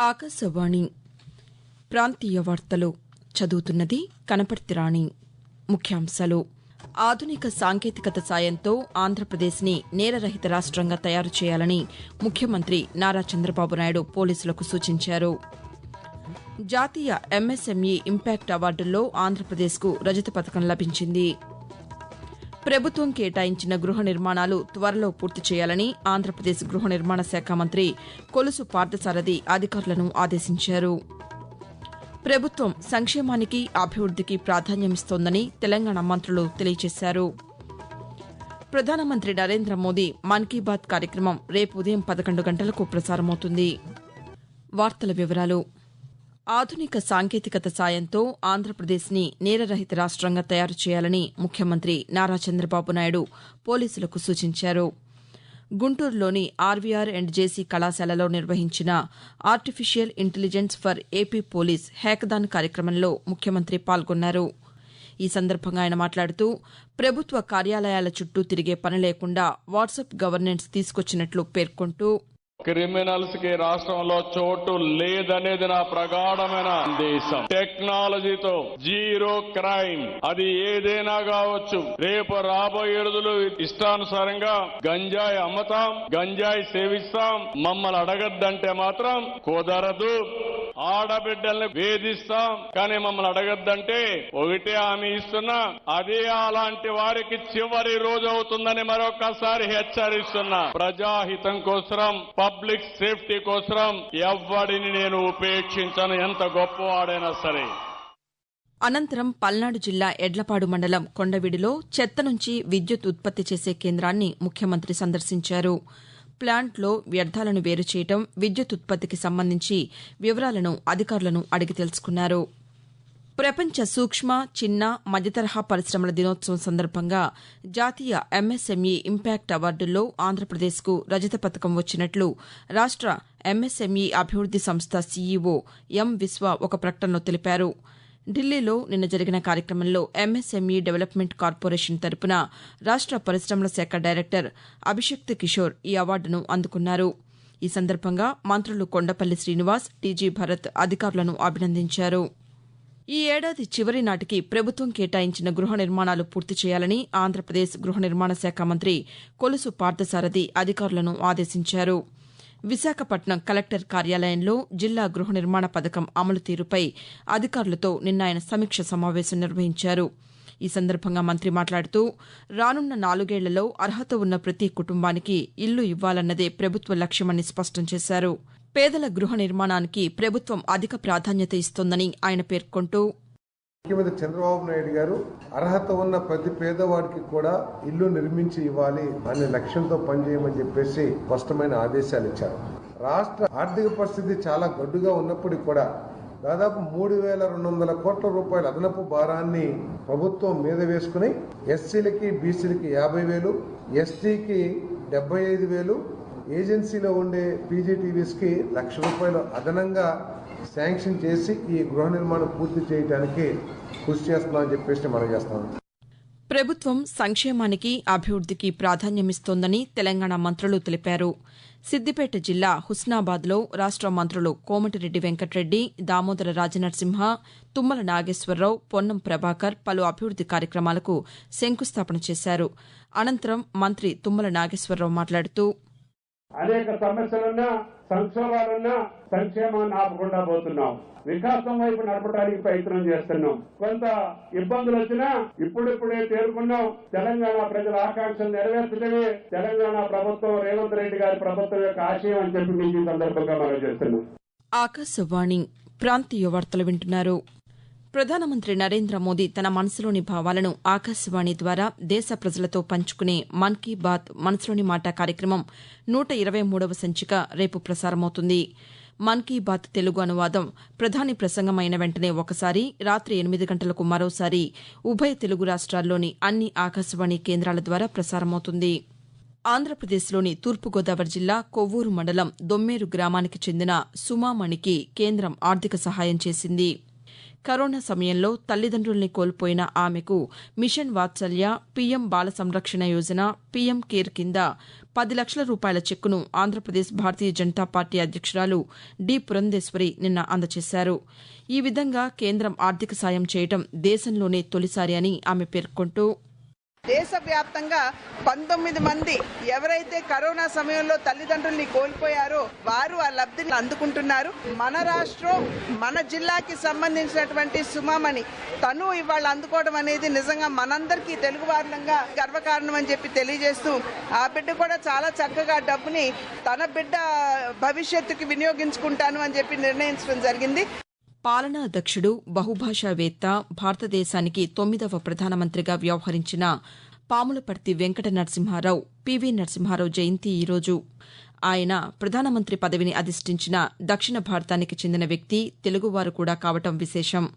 ఆకాశవాణి ప్రాంతీయ వార్తలు చదువుతున్నది కనపర్తి రాణి. ముఖ్యాంశాలు. ఆధునిక సాంకేతికత సాయంతో ఆంధ్రప్రదేశ్ని నేరరహిత రాష్ట్రంగా తయారు చేయాలని ముఖ్యమంత్రి నారా చంద్రబాబు నాయుడు పోలీసులకు సూచించారు. జాతీయ ఎంఎస్ఎంఈ ఇంపాక్ట్ అవార్డుల్లో ఆంధ్రప్రదేశ్కు రజత పథకం లభించింది. ప్రభుత్వం కేటాయించిన గృహ నిర్మాణాలు త్వరలో పూర్తి చేయాలని ఆంధ్రప్రదేశ్ గృహ నిర్మాణ శాఖ మంత్రి కొలుసు పార్థసారథి అధికారులను ఆదేశించారు. ప్రభుత్వం సంక్షేమానికి అభివృద్దికి ప్రాధాన్యమిస్తోందని తెలంగాణ మంత్రులు తెలియజేశారు. ప్రధానమంత్రి నరేంద్ర మోదీ మన్ కీ బాత్ కార్యక్రమం రేపు ఉదయం పదకొండు గంటలకు ప్రసారమవుతుంది. వార్తల వివరాలు ఆధునిక సాంకేతికత సాయంతో ఆంధ్రప్రదేశ్ని నేరరహిత రాష్ట్రంగా తయారు చేయాలని ముఖ్యమంత్రి నారా చంద్రబాబు నాయుడు పోలీసులకు సూచించారు. గుంటూరులోని ఆర్వీఆర్ అండ్ జేసీ కళాశాలలో నిర్వహించిన artificial intelligence for AP police hackathon కార్యక్రమంలో ముఖ్యమంత్రి పాల్గొన్నారు. ఈ సందర్భంగా ఆయన మాట్లాడుతూ ప్రభుత్వ కార్యాలయాల చుట్టూ తిరిగే పని లేకుండా వాట్సాప్ గవర్నెన్స్ తీసుకొచ్చినట్లు పేర్కొంటూ క్రిమినల్స్కి రాష్ట్రంలో చోటు లేదనేది నా ప్రగాఢమైన దేశం టెక్నాలజీతో జీరో క్రైమ్. అది ఏదైనా కావచ్చు. రేపు రాబోయే రోజులు ఇష్టానుసారంగా గంజాయి అమ్ముతాం గంజాయి సేవిస్తాం. మమ్మల్ని అడగద్దంటే మాత్రం కుదరదు. ఆడబిడ్డల్ని వేధిస్తాం. కానీ మమ్మల్ని అడగద్దంటే ఒకటే హామీ ఇస్తున్నా. అదే అలాంటి వారికి చివరి రోజు అవుతుందని మరొకసారి హెచ్చరిస్తున్నా. ప్రజాహితం కోసం పబ్లిక్ సేఫ్టీ కోసం ఎవ్వడిని నేను ఉపేక్షించను ఎంత గొప్పవాడైనా సరే. అనంతరం పల్నాడు జిల్లా ఎడ్లపాడు మండలం కొండవీడిలో చెత్త నుంచి విద్యుత్ ఉత్పత్తి చేసే కేంద్రాన్ని ముఖ్యమంత్రి సందర్శించారు. ప్లాంట్లో వ్యర్థాలను వేరు చేయడం విద్యుత్ ఉత్పత్తికి సంబంధించి వివరాలను అధికారులను అడిగి తెలుసుకున్నారు. ప్రపంచ సూక్ష్మ చిన్న మధ్యతరహా పరిశ్రమల దినోత్సవం సందర్భంగా జాతీయ ఎంఎస్ఎంఈ ఇంపాక్ట్ అవార్డుల్లో ఆంధ్రప్రదేశ్కు రజత పథకం వచ్చినట్లు రాష్ట ఎంఎస్ఎంఈ అభివృద్ది సంస్థ సీఈఓ ఎం విశ్వ ఒక ప్రకటనలో తెలిపారు. ఢిల్లీలో నిన్న జరిగిన కార్యక్రమంలో ఎంఎస్ఎంఈ డెవలప్మెంట్ కార్పొరేషన్ తరపున రాష్ట పరిశ్రమల శాఖ డైరెక్టర్ అభిషక్త్ కిషోర్ ఈ అవార్డును అందుకున్నారు. ఈ సందర్భంగా మంత్రులు కొండపల్లి శ్రీనివాస్ టీజీ భరత్ అధికారులను అభినందించారు. ఈ ఏడాది చివరి నాటికి ప్రభుత్వం కేటాయించిన గృహ నిర్మాణాలు పూర్తి చేయాలని ఆంధ్రప్రదేశ్ గృహ నిర్మాణ శాఖ మంత్రి కొలుసు పార్థసారథి అధికారులను ఆదేశించారు. విశాఖపట్నం కలెక్టర్ కార్యాలయంలో జిల్లా గృహ నిర్మాణ పథకం అమలు తీరుపై అధికారులతో నిన్న ఆయన సమీక్ష సమావేశం నిర్వహించారు. ఈ సందర్భంగా మంత్రి మాట్లాడుతూ రానున్న నాలుగేళ్ళలో అర్హత ఉన్న ప్రతి కుటుంబానికి ఇల్లు ఇవ్వాలన్నదే ప్రభుత్వ లక్ష్యమని స్పష్టం చేశారు. పేదల గృహ నిర్మాణానికి ప్రభుత్వం అధిక ప్రాధాన్యత ఇస్తోందని ఆయన పేర్కొంటూ ముఖ్యమంత్రి చంద్రబాబు నాయుడు గారు అర్హత ఉన్న ప్రతి పేదవాడికి కూడా ఇల్లు నిర్మించి ఇవ్వాలి అనే లక్ష్యంతో పనిచేయమని చెప్పేసి స్పష్టమైన ఆదేశాలు ఇచ్చారు. రాష్ట్ర ఆర్థిక పరిస్థితి చాలా గడ్డుగా ఉన్నప్పటికీ కూడా దాదాపు మూడు వేల రెండు వందల కోట్ల రూపాయల అదనపు భారాన్ని ప్రభుత్వం మీద వేసుకుని ఎస్సీలకి బీసీలకి యాభై వేలు ఎస్టీకి డెబ్బై ఐదు వేలు ఏజెన్సీలో ఉండే పీజీటీవీస్కి లక్ష రూపాయలు అదనంగా శాంక్షన్ చేసి ఈ గృహ నిర్మాణం పూర్తి చేయడానికి కృషి చేస్తున్నామని చెప్పేసి మనం చేస్తాం ప్రభుత్వం సంక్షేమానికి అభివృద్దికి ప్రాధాన్యమిస్తోందని తెలంగాణ మంత్రులు తెలిపారు. సిద్దిపేట జిల్లా హుస్నాబాద్లో రాష్ట మంత్రులు కోమటిరెడ్డి వెంకటరెడ్డి దామోదర రాజనరసింహ తుమ్మల నాగేశ్వరరావు పొన్నం ప్రభాకర్ పలు అభివృద్ది కార్యక్రమాలకు శంకుస్థాపన చేశారు. అనంతరం మంత్రి తుమ్మల నాగేశ్వరరావు మాట్లాడుతూ అనేక సమస్యలున్నా సంక్షోభాలున్నా సంక్షేమాన్ని ఆపకుండా పోతున్నాం. వికాసం వైపు నడపడానికి ప్రయత్నం చేస్తున్నాం. కొంత ఇబ్బందులు వచ్చినా ఇప్పుడిప్పుడే తేరుకున్నాం. తెలంగాణ ప్రజల ఆకాంక్షలు నెరవేర్చడమే తెలంగాణ ప్రభుత్వం రేవంత్ రెడ్డి గారి ప్రభుత్వం యొక్క ఆశయం అని చెప్పి మీకు ఈ సందర్భంగా మనం చేస్తున్నాం ఆకాశవాణి ప్రాంతీయ వార్తలు వింటున్నారు. ప్రధానమంత్రి నరేంద్ర మోదీ తన మనసులోని భావాలను ఆకాశవాణి ద్వారా దేశ ప్రజలతో పంచుకునే మన్ కీ బాత్ మనసులోని మాట కార్యక్రమం నూట ఇరవై మూడవ సంచిక రేపు ప్రసారమవుతుంది. మన్ కీ బాత్ తెలుగు అనువాదం ప్రధాని ప్రసంగం అయిన వెంటనే ఒకసారి రాత్రి ఎనిమిది గంటలకు మరోసారి ఉభయ తెలుగు రాష్ట్రాల్లోని అన్ని ఆకాశవాణి కేంద్రాల ద్వారా ప్రసారమవుతుంది. ఆంధ్రప్రదేశ్లోని తూర్పుగోదావరి జిల్లా కొవ్వూరు మండలం దొమ్మేరు గ్రామానికి చెందిన సుమామణికి కేంద్రం ఆర్థిక సహాయం చేసింది. కరోనా సమయంలో తల్లిదండ్రుల్ని కోల్పోయిన ఆమెకు మిషన్ వాత్సల్య పీఎం బాల సంరక్షణ యోజన పీఎం కేర్ కింద పది లక్షల రూపాయల చెక్కును ఆంధ్రప్రదేశ్ భారతీయ జనతా పార్టీ అధ్యక్షురాలు డి పురంధేశ్వరి నిన్న అందజేశారు. ఈ విధంగా కేంద్రం ఆర్థిక సాయం చేయడం దేశంలోనే తొలిసారి అని ఆమె పేర్కొంటూ దేశవ్యాప్తంగా పంతొమ్మిది మంది ఎవరైతే కరోనా సమయంలో తల్లిదండ్రుల్ని కోల్పోయారో వారు ఆ లబ్ధిని అందుకుంటున్నారు. మన రాష్ట్రం మన జిల్లాకి సంబంధించినటువంటి సుమామణి తను ఇవాళ అందుకోవడం అనేది నిజంగా మనందరికీ తెలుగు వారులంగా గర్వకారణం అని చెప్పి తెలియజేస్తూ ఆ బిడ్డ కూడా చాలా చక్కగా డబ్బుని తన బిడ్డ భవిష్యత్తుకి వినియోగించుకుంటాను అని చెప్పి నిర్ణయించడం జరిగింది. పాలనా దక్షుడు బహుభాషావేత్త భారతదేశానికి తొమ్మిదవ ప్రధానమంత్రిగా వ్యవహరించిన పాములపర్తి వెంకట నరసింహారావు పివి నరసింహారావు జయంతి ఈరోజు ఆయన ప్రధానమంత్రి పదవిని అధిష్టించిన దక్షిణ భారతానికి చెందిన వ్యక్తి తెలుగువారు కూడా కావటం విశేషం.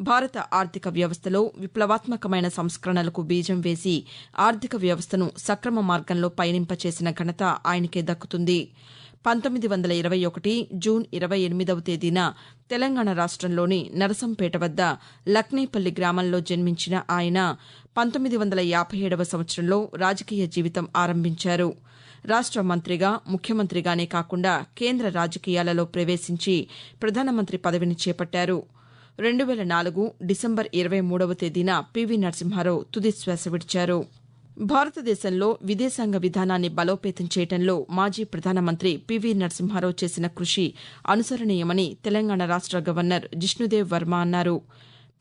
భారత ఆర్థిక వ్యవస్థలో విప్లవాత్మకమైన సంస్కరణలకు బీజం వేసి ఆర్థిక వ్యవస్థను సక్రమ మార్గంలో పయనింపచేసిన ఘనత ఆయనకే దక్కుతుంది. పంతొమ్మిది వందల ఇరవై ఒకటి జూన్ ఇరవై ఎనిమిదవ తేదీన తెలంగాణ రాష్ట్రంలోని నరసంపేట వద్ద లక్నేపల్లి గ్రామంలో జన్మించిన ఆయన పంతొమ్మిది వందల యాభై ఏడవ సంవత్సరంలో రాజకీయ జీవితం ఆరంభించారు. రాష్ట మంత్రిగా ముఖ్యమంత్రిగానే కాకుండా కేంద్ర రాజకీయాలలో ప్రవేశించి ప్రధానమంత్రి పదవిని చేపట్టారు. రెండు వేల నాలుగు డిసెంబర్ ఇరవై మూడవ తేదీన పివి నరసింహారావు తుదిశ్వాస విడిచారు. భారతదేశంలో విదేశాంగ విధానాన్ని బలోపేతం చేయడంలో మాజీ ప్రధానమంత్రి పివి నరసింహారావు చేసిన కృషి అనుసరణీయమని తెలంగాణ రాష్ట గవర్నర్ జిష్ణుదేవ్ వర్మ అన్నారు.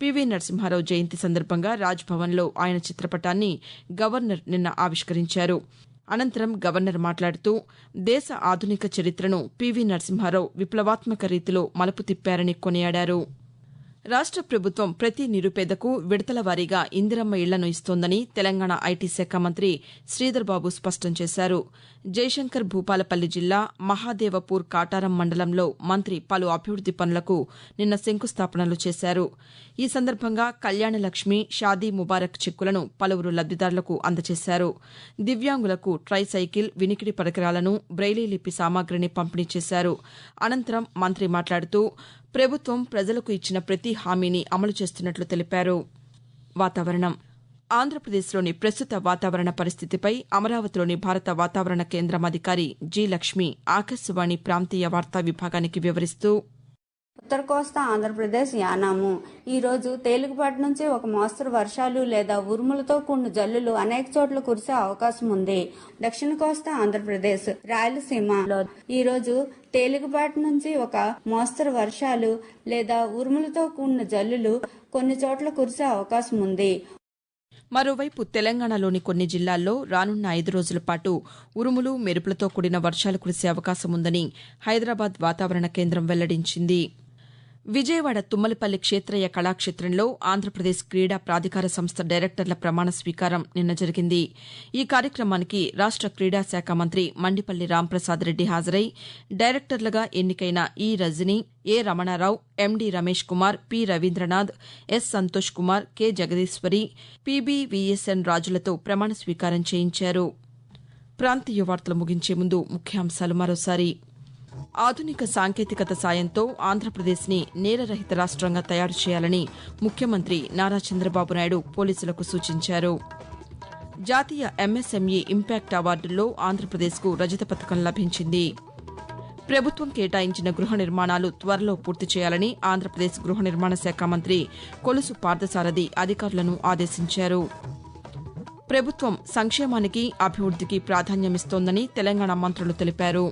పివి నరసింహారావు జయంతి సందర్భంగా రాజ్భవన్లో ఆయన చిత్రపటాన్ని గవర్నర్ నిన్న ఆవిష్కరించారు. అనంతరం గవర్నర్ మాట్లాడుతూ దేశ ఆధునిక చరిత్రను పివి నరసింహారావు విప్లవాత్మక రీతిలో మలుపు తిప్పారని కొనియాడారు. రాష్ట ప్రభుత్వం ప్రతి నిరుపేదకు విడతల వారీగా ఇందిరమ్మ ఇళ్ళను ఇస్తోందని తెలంగాణ ఐటీ శాఖ మంత్రి శ్రీధర్బాబు స్పష్టం చేశారు. జయశంకర్ భూపాలపల్లి జిల్లా మహాదేవపూర్ కాటారం మండలంలో మంత్రి పలు అభివృద్ది పనులకు నిన్న శంకుస్థాపనలు చేశారు. ఈ సందర్భంగా కళ్యాణలక్ష్మి షాదీ ముబారక్ చెక్కులను పలువురు లబ్దిదారులకు అందజేశారు. దివ్యాంగులకు ట్రై సైకిల్ వినికిడి పరికరాలను బ్రెయిలీ లిపి సామాగ్రిని పంపిణీ చేశారు. అనంతరం మంత్రి మాట్లాడుతూ ప్రభుత్వం ప్రజలకు ఇచ్చిన ప్రతి హామీని అమలు చేస్తున్నట్లు తెలిపారు. వాతావరణం. ఆంధ్రప్రదేశ్లోని ప్రస్తుత వాతావరణ పరిస్థితిపై అమరావతిలోని భారత వాతావరణ కేంద్రం అధికారి జి లక్ష్మి ఆకాశవాణి ప్రాంతీయ వార్తా విభాగానికి వివరిస్తూ ఉత్తర కోస్తా ఆంధ్రప్రదేశ్ యానాము. ఈ రోజు తేలికపాటి నుంచి ఒక మోస్తరు వర్షాలు లేదా ఉరుములతో కూడిన జల్లులు అనేక చోట్ల కురిసే అవకాశం ఉంది. దక్షిణ కోస్తా ఆంధ్రప్రదేశ్ రాయలసీమలో ఈ రోజు తేలికపాటి నుంచి ఒక మోస్తరు వర్షాలు లేదా ఉరుములతో కూడిన జల్లులు కొన్ని చోట్ల కురిసే అవకాశం ఉంది. మరోవైపు తెలంగాణలోని కొన్ని జిల్లాల్లో రానున్న ఐదు రోజుల పాటు ఉరుములు మెరుపులతో కూడిన వర్షాలు కురిసే అవకాశం ఉందని హైదరాబాద్ వాతావరణ కేంద్రం వెల్లడించింది. విజయవాడ తుమ్మలపల్లి క్షేతయ్య కళాక్షేత్రంలో ఆంధ్రప్రదేశ్ క్రీడా ప్రాధికార సంస్థ డైరెక్టర్ల ప్రమాణ స్వీకారం నిన్న జరిగింది. ఈ కార్యక్రమానికి రాష్ట క్రీడా శాఖ మంత్రి మండిపల్లి రాంప్రసాద్ రెడ్డి హాజరై డైరెక్టర్లుగా ఎన్నికైన ఈ Rajani A Ramana Rao MD Ramesh Kumar P Ravindranath S Santosh Kumar K Jagadeeswari PBVSN రాజులతో ప్రమాణ స్వీకారం చేయించారు. ప్రాంతీయ వార్తలు ముగించే ముందు ముఖ్యాంశాలు మరోసారి. ఆధునిక సాంకేతికత సాయంతో ఆంధ్రప్రదేశ్ని నేరరహిత రాష్ట్రంగా తయారు చేయాలని ముఖ్యమంత్రి నారా చంద్రబాబు నాయుడు పోలీసులకు సూచించారు. జాతీయ ఎంఎస్ఎంఈ ఇంపాక్ట్ అవార్డుల్లో ఆంధ్రప్రదేశ్కు రజత పథకం లభించింది. ప్రభుత్వం కేటాయించిన గృహ నిర్మాణాలు త్వరలో పూర్తి చేయాలని ఆంధ్రప్రదేశ్ గృహ నిర్మాణ శాఖ మంత్రి కొలుసు పార్థసారథి అధికారులను ఆదేశించారు. ప్రభుత్వం సంక్షేమానికి అభివృద్దికి ప్రాధాన్యమిస్తోందని తెలంగాణ మంత్రులు తెలిపారు.